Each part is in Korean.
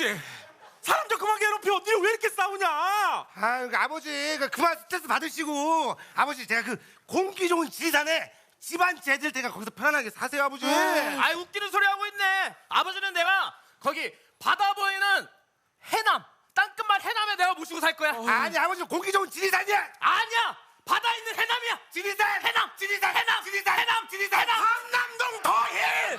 아버지 사람 좀 그만 괴롭혀 니는 왜 이렇게 싸우냐 아유 그 아버지 그 그만 스트레스 받으시고 아버지 제가 그 공기 좋은 지리산에 집안 재들 테니까 거기서 편안하게 사세요 아버지 아이 웃기는 소리 하고 있네. 아버지는 내가 거기 바다 보이는 해남 땅끝만 해남에 내가 모시고 살 거야. 아니 아버지 공기 좋은 지리산이야 아니야. 바다 있는 해남이야. 지리산 해남. 지리산 해남. 지리산 해남. 지리산 해남. 한남동 더힐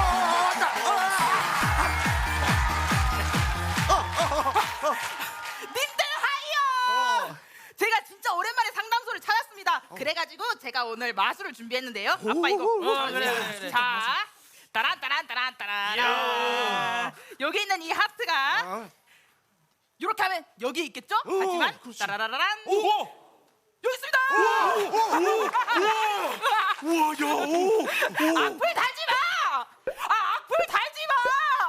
그래가지고 제가 오늘 마술을 준비했는데요. 아빠 이거. 어, 그래, 그래, 그래. 자, 따란 따란 따란 따란. 여기 있는 이 하트가 이렇게 하면 여기 있겠죠? 하지만 따라라란 오! 여기 있습니다. 우와 야오 악플 달지 마! 아 악플 달지 마!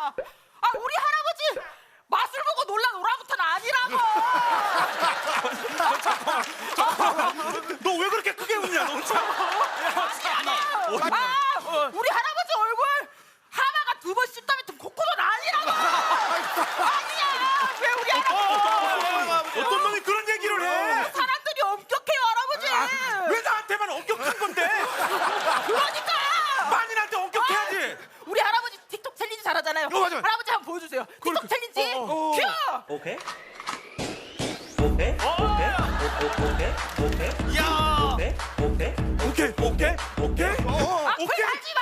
아 우리 할아버지 마술 보고 놀란 오랑우탄 아니라고! 너 왜 그렇게 크게 웃냐 너 참. 아 우리 할아버지 얼굴 하마가 두 번 씹다 뱉은 코코넛 아니라고! 아니야! 왜 우리 할아버지 어떤 놈이 그런 얘기를 해 사람들이 엄격해요 할아버지! 왜 나한테만 엄격한 건데 그러니까! 만인한테 엄격해야지 우리 할아버지 틱톡 챌린지 잘하잖아요. 어, 맞아요. 할아버지 한번 보여주세요. 틱톡 챌린지 어, 어. 큐! 오케이. 오케이. 오케이. 오케이. 오케이. 야. 오케이. 오케이. 오케이 오케이 오케이 악플 오케이 달지 마!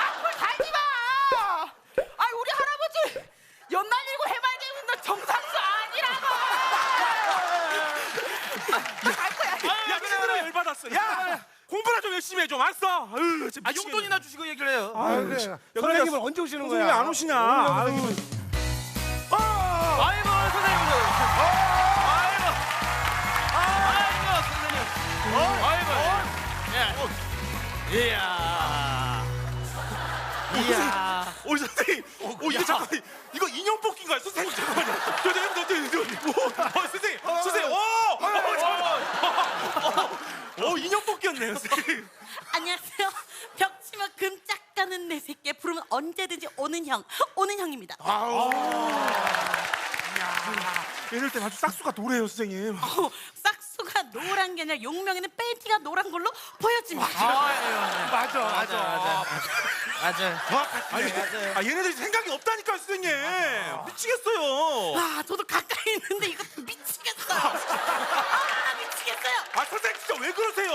악플 달지 마! 아 우리 할아버지 연 날리고 해맑게 웃는 정상수 아니라고! 갈 거야. 야 친구들 열받았어 야 공부나 좀 열심히 해좀 알았어 아유 진짜 아 미치겠네. 용돈이나 주시고 얘기를 해요. 아유 그래 선생님은 언제 오시는 선생님 거야 왜안 오시냐 아유 아이고 선생님. 아이고. 아이고 선생님. 아이고. 예. 이야. 이야. 오 선생님 오 이거 잠깐 이거 인형 뽑기인가요 선생님 잠깐만요 저, 저, 저, 저, 저, 오, 어, 선생님 선생님 오 어, 잠깐만 오 뽑기였네요 선생님 안녕하세요. 벽 치면 금짝 가는 내 새끼. 부르면 언제든지 오는 형, 오는 형입니다. 이럴 땐 아주 싹수가 노래요 선생님. 어, 싹수가 노란 게 아니라 용명이는 팬티가 노란 걸로 보여집니다. 맞아 맞아 맞아. 아니 아. 얘네들이 생각이 없다니까 요 선생님. 미치겠어요. 아, 저도 가까이 있는데 이거 미치겠어요. 아, 미치겠어요. 아 선생님 진짜 왜 그러세요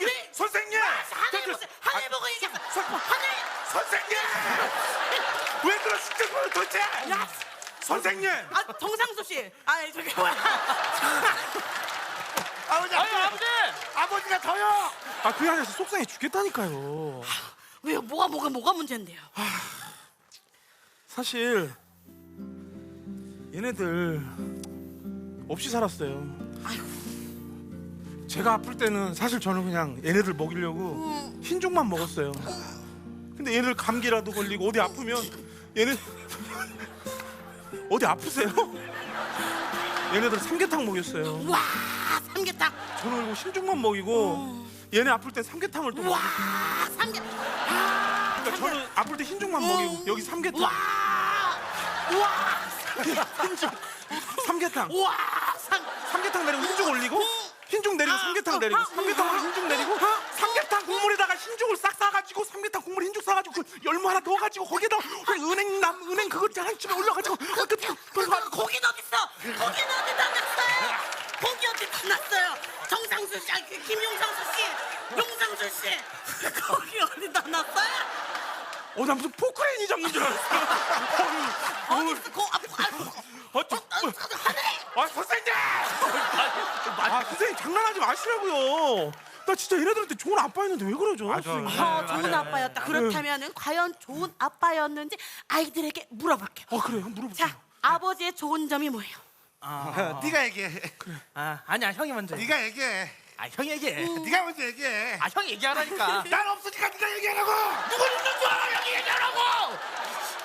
왜? 선생님 하늘 보세요. 하늘 보고 얘기했어. 하늘. 선생님 왜 거예요 도대체 야, 선생님 아, 정상수 씨. 아, 저기 뭐야. 아버지 아유 아버지. 아버지가 더요 아 그게 아니라 속상해 죽겠다니까요 왜요? 뭐가 뭐가 뭐가 문제인데요? 사실 얘네들 없이 살았어요 아이고. 제가 아플 때는 사실 저는 그냥 얘네들 먹이려고 흰죽만 먹었어요 근데 얘네들 감기라도 걸리고 어디 아프면 얘네 어디 아프세요? 얘네들 삼계탕 먹였어요 와, 삼계탕. 저는 그리고 흰죽만 먹이고 얘네 아플 때 삼계탕을 또 먹이고 와, 삼계. 아, 그러니까 저는 아플 때 흰죽만 먹이고 여기 삼계탕 와, 와, 흰죽 삼계탕 와, 삼. 삼계탕 내리고 흰죽 올리고 흰죽 내리고 삼계탕 내리고 삼계탕 흰죽 내리고 삼계탕 국물에다가 흰죽을 싹 싸가지고 삼계탕 국물 흰죽 싸가지고 그 열무 하나 넣어가지고 거기다 은행 남 은행 그거 한 줌에 올려가지고 그, 그, 그, 그, 고기는 어딨어? 고기는 어디다 놨어요? 고기 어디다 놨어요? 정상수 씨, 아니, 그 김용상수 씨, 용상수 씨, 고기 어디다 놨어요? 어, 나 무슨 포크레인 이장인 줄 알았어. 어딨어? 고, 아, 아, 어, 저, 아, 아, 하늘! 아, 선생님! 아, 선생님 장난하지 마시라고요. 나 진짜 얘네들한테 좋은 아빠였는데 왜 그러죠? 선생님? 어, 좋은 아빠였다. 그렇다면은 과연 좋은 아빠였는지 아이들에게 물어볼게요. 아, 그래요? 한번 물어보세요. 자, 아버지의 좋은 점이 뭐예요? 네가 얘기해. 아 아니야 형이 먼저. 해. 네가 얘기해. 아 형이 얘기해. 네가 먼저 얘기해. 아 형이 얘기하라니까. 난 없으니까 네가 얘기하라고. 누가 있는 줄 알아 형이 얘기하라고.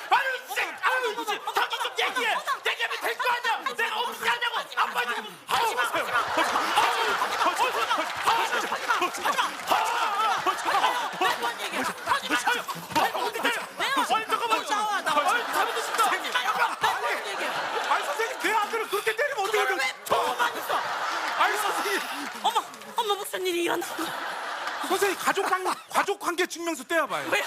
아유 진짜 아유 이거지. 자기 좀 얘기해. 얘기하면 될 거 아니야. 내가 어떻게 하냐고. 아빠 지금 하지 마세요. 몇번 얘기해 하지 마 아니 잠깐만. 나와 나와 아니 잘못했습니다. 몇번 얘기해 아니 선생님 내 아들을 그렇게 때리면 어떻게 돼? 왜 보고만 있어 아니 선생님 어머 어머 무슨 일이 일어나 선생님 가족 관 가족 관계 증명서 떼어봐요. 왜요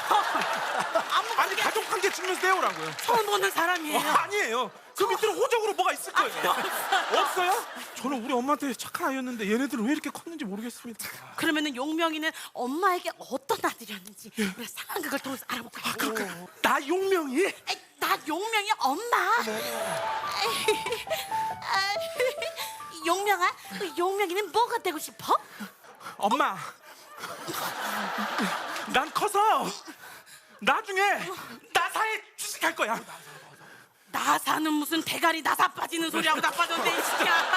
아무 아니 가족 관계 증명서 떼오라고요. 처음 보는 어, 사람이에요 아니에요. 그 밑으로 호적으로 뭐가 있을 거예요. 없어요. 저는 우리 엄마한테 착한 아이였는데 얘네들은 왜 이렇게 컸는지 모르겠습니다. 그러면은 용명이는 엄마에게 어떤 아들이었는지 우리 상황극을 통해서 알아볼까 요 그럴까요? 나 용명이 에이, 나 용명이 엄마. 아이, 용명아, 그 용명이는 뭐가 되고 싶어? 엄마. 난 커서 나중에 나사에 주식할 거야. 나사는 무슨 대가리 나사 빠지는 소리하고 나빠졌네 이 새끼야.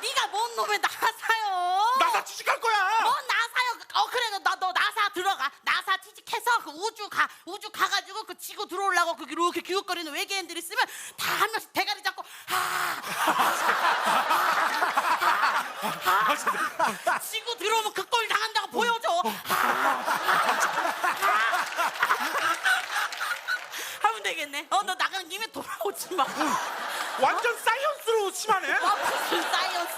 네가 뭔 놈의 나사요? 나사 주식할 거야. 뭐 나사요? 어 그래 너, 너 나사 들어가. 나사 취직해서 그 우주 가 우주 가가지고 그 지구 들어오려고 그 이렇게 기웃거리는 외계인들 있으면 다 한 명씩 대가리 잡고 아, 아, 지구 들어오면 그 꼴 당한다고 보여줘. 하면 되겠네. 어 너 나간 김에 돌아오지 마. 완전 사이언스로 심하네. 아 무슨 사이언스?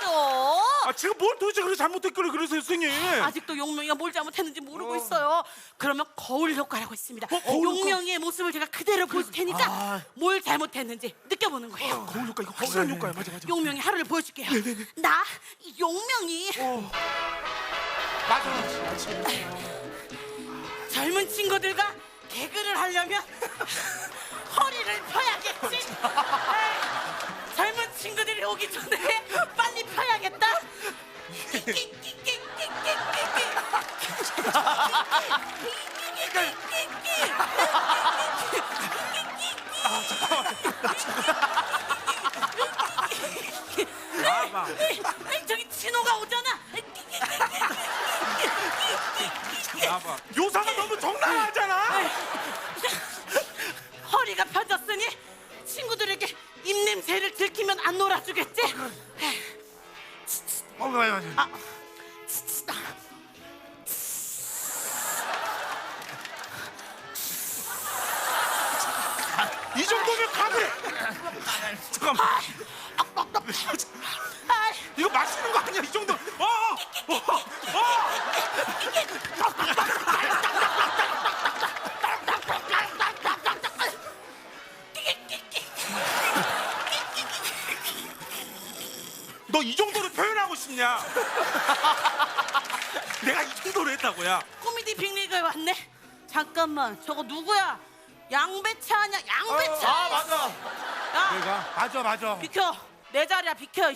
아 제가 뭘 도대체 그렇게 잘못했길래 그러세요 선생님. 아직도 용명이가 뭘 잘못했는지 모르고 있어요. 그러면 거울 효과라고 있습니다. 어, 거울 효과? 용명이의 모습을 제가 그대로 보여줄 테니까 뭘 잘못했는지 느껴보는 거예요. 거울 효과 이거 확실한 효과야 맞아 맞아. 용명이 하루를 보여줄게요. 나 용명이 맞아. 젊은 친구들과 개그를 하려면 허리를 펴야겠지. 에이, 젊은 친구들이 오기 전에 빨리 펴야겠다. 봐봐. 에이, 저기 진호가 오잖아. 봐봐. 요사가 너무 적나라하잖아. 허리가 펴졌으니 친구들에게 입냄새를 들키면 안 놀아주겠지? 어, 맞아 맞아. 이 정도면 가능해. 잠깐만. 아, 이거 마시는 거 아니야 이 정도. 어, 어, 어. 너 이 정도로 표현하고 싶냐? 내가 이 정도로 했다고 야. 코미디 빅리그에 왔네. 잠깐만, 저거 누구야? 양배차 아니야? 양배차. 아 맞아. 야, 내가 맞아 맞아. 비켜. 내 자리야, 비켜.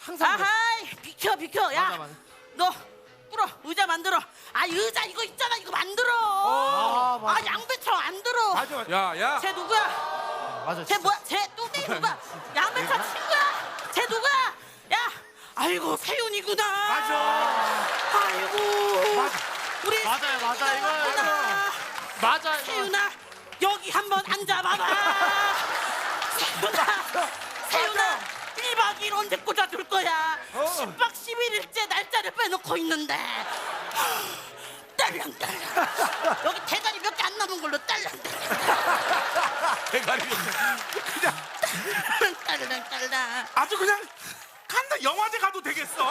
항상. 아하이, 비켜, 비켜. 야, 맞아, 맞아. 너 끌어 의자 만들어. 아, 의자 이거 있잖아, 이거 만들어. 아, 맞아. 아, 양배차 만들어. 맞아 맞아. 야, 야. 쟤 누구야? 맞아. 쟤 뭐야? 쟤 뚱땡이 누가? 양배차 누구야? 야, 아이고 세윤이구나. 맞아. 아이고. 맞아. 우리 맞아요, 맞아, 세윤아. 이거. 맞아. 세윤아, 여기 한번 앉아봐봐. 세윤아, 세윤아, 1박 2일 언제 꽂아줄 거야? 10박 11일째 날짜를 빼놓고 있는데. 딸랑딸랑. 여기 대가리 몇 개 안 남은 걸로 딸랑딸랑. 대가리. 그냥 딸랑딸랑. 아주 그냥 간다 영화제 가도 되겠어.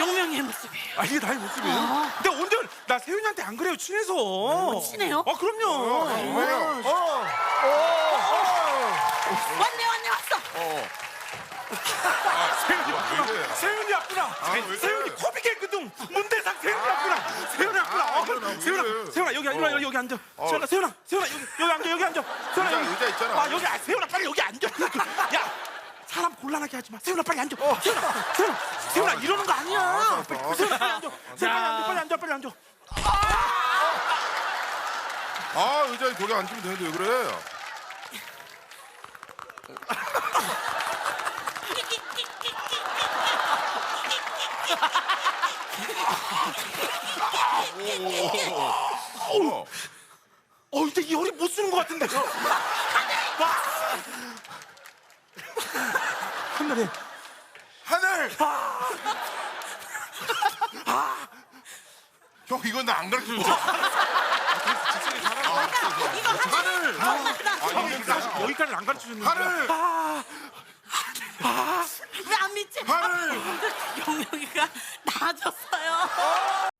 용명이의 모습이에요. 아 이게 나의 모습이에요? 근데 오늘 나 세윤이한테 안 그래요 친해서. 친해요? 아 그럼요. 왔네 왔네 왔어. 세윤이 왔구나. 세윤이 왔구나. 세윤이 코비게 그둥 문대상 세윤이 왔구나. 세윤이 왔구나. 어, 세윤아, 세윤아 여기 앉아 여기, 여기 앉아. 세윤아, 세윤아, 세윤아 여기 여기 앉아 여기 앉아. 세윤아 의자, 여기 의자 있잖아. 아 여기 아, 세윤아 빨리 여기 앉아. 야. 사람 곤란하게 하지 마. 세훈아 빨리 앉아. 어. 세훈아, 세훈아, 세훈아 어, 이러는 거 아니야. 아, 빨리, 어. 세훈아 빨리 앉아. 세훈아 빨리 앉아, 빨리 앉아, 빨리 앉아. 아, 아 의자에 거기 앉으면 되는데 왜 그래? 어, 근데 이 허리 못 쓰는 것 같은데. 와. 하늘에 하늘. 형 이건 나 안 가르쳐 줘. 하늘. 아, 여기까지 안 가르쳐 줬는데. 하늘. 왜 안 믿지? 하늘. 영영이가 나아졌어요.